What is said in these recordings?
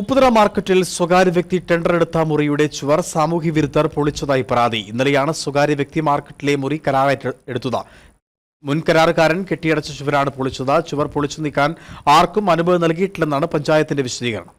ഉപ്പുതറ മാർക്കറ്റിൽ സ്വകാര്യ വ്യക്തി ടെൻഡർ എടുത്ത മുറിയുടെ ചുവർ സാമൂഹ്യ വിരുദ്ധർ പൊളിച്ചതായി പരാതി. ഇന്നലെയാണ് സ്വകാര്യ വ്യക്തി മാർക്കറ്റിലെ മുറി കരാർ എടുത്തത്. മുൻ കരാറുകാരൻ കെട്ടിയടച്ച ചുവരാണ് പൊളിച്ചത്. ചുവർ പൊളിച്ചു നീക്കാൻ ആർക്കും അനുമതി നൽകിയിട്ടില്ലെന്നാണ് പഞ്ചായത്തിന്റെ വിശദീകരണം.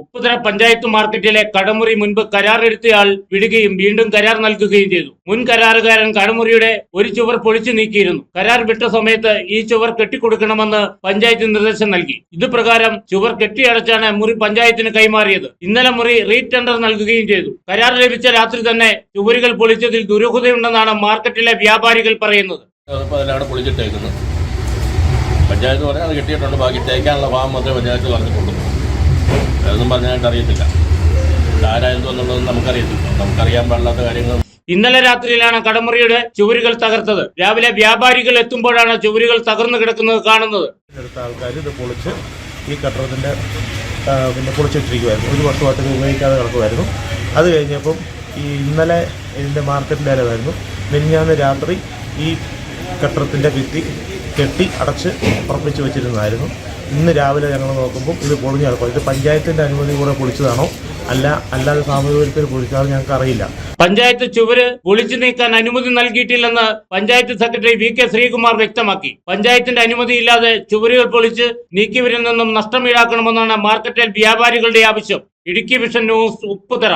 ഉപ്പുതറ പഞ്ചായത്ത് മാർക്കറ്റിലെ കടമുറി മുൻപ് കരാർ എടുത്തയാൾ വിടുകയും വീണ്ടും കരാർ നൽകുകയും ചെയ്തു. മുൻ കരാറുകാരൻ കടമുറിയുടെ ഒരു ചുവർ പൊളിച്ചു നീക്കിയിരുന്നു. കരാർ വിട്ട സമയത്ത് ഈ ചുവർ കെട്ടിക്കൊടുക്കണമെന്ന് പഞ്ചായത്ത് നിർദ്ദേശം നൽകി. ഇതുപ്രകാരം ചുവർ കെട്ടിയടച്ചാണ് മുറി പഞ്ചായത്തിന് കൈമാറിയത്. ഇന്നലെ മുറി റീടെൻഡർ നൽകുകയും ചെയ്തു. കരാർ ലഭിച്ച രാത്രി തന്നെ ചുവരുകൾ പൊളിച്ചതിൽ ദുരൂഹതയുണ്ടെന്നാണ് മാർക്കറ്റിലെ വ്യാപാരികൾ പറയുന്നത്. പഞ്ചായത്ത് പറഞ്ഞാൽ അത് കിട്ടിയിട്ടുണ്ട്. ബാക്കി തേക്കാനുള്ള ഭാഗം മാത്രമേ പഞ്ചായത്ത് പറഞ്ഞിട്ടുള്ളൂ അതൊന്നും പറഞ്ഞായിട്ട് അറിയത്തില്ല. എന്നുള്ളത് നമുക്കറിയത്തില്ല. നമുക്കറിയാൻ പാടില്ലാത്ത കാര്യങ്ങൾ. ഇന്നലെ രാത്രിയിലാണ് കടമുറിയുടെ ചുവരുകൾ തകർത്തത്. രാവിലെ വ്യാപാരികൾ എത്തുമ്പോഴാണ് ചുവരുകൾ തകർന്നു കിടക്കുന്നത് കാണുന്നത്. എടുത്ത ആൾക്കാർ ഇത് പൊളിച്ച് ഈ കട്ടറത്തിന്റെ പിന്നെ പൊളിച്ചിട്ടിരിക്കുമായിരുന്നു ഒരു വർഷമായിട്ട് ഇത് ഉപയോഗിക്കാതെ കിടക്കുമായിരുന്നു അത് കഴിഞ്ഞപ്പം ഈ ഇന്നലെ ഇതിന്റെ മാർക്കറ്റിന്റെ അരവായിരുന്നു മിനിഞ്ഞാന്ന് രാത്രി ഈ കട്ടറത്തിന്റെ ഭിത്തി കെട്ടി അടച്ച് ഉറപ്പിച്ച് വെച്ചിരുന്നതായിരുന്നു. ഇന്ന് രാവിലെ ഞങ്ങൾ നോക്കുമ്പോൾ ഇത് പൊളിഞ്ഞ് കിടക്കും ഇത് പഞ്ചായത്തിന്റെ അനുമതി കൂടെ പൊളിച്ചതാണോ? അല്ല അല്ലാതെ സാമൂഹിക വിരുദ്ധർ പൊളിച്ചതാണോ ഞങ്ങൾക്ക് അറിയില്ല. പഞ്ചായത്ത് ചുവര് പൊളിച്ചു നീക്കാൻ അനുമതി നൽകിയിട്ടില്ലെന്ന് panchayat secretary V K Sreekumar വ്യക്തമാക്കി. പഞ്ചായത്തിന്റെ അനുമതി ഇല്ലാതെ ചുവരുകൾ പൊളിച്ച് നീക്കിവരിൽ നിന്നും നഷ്ടം ഈടാക്കണമെന്നാണ് മാർക്കറ്റിൽ വ്യാപാരികളുടെ ആവശ്യം. Idukki vision news Upputhara.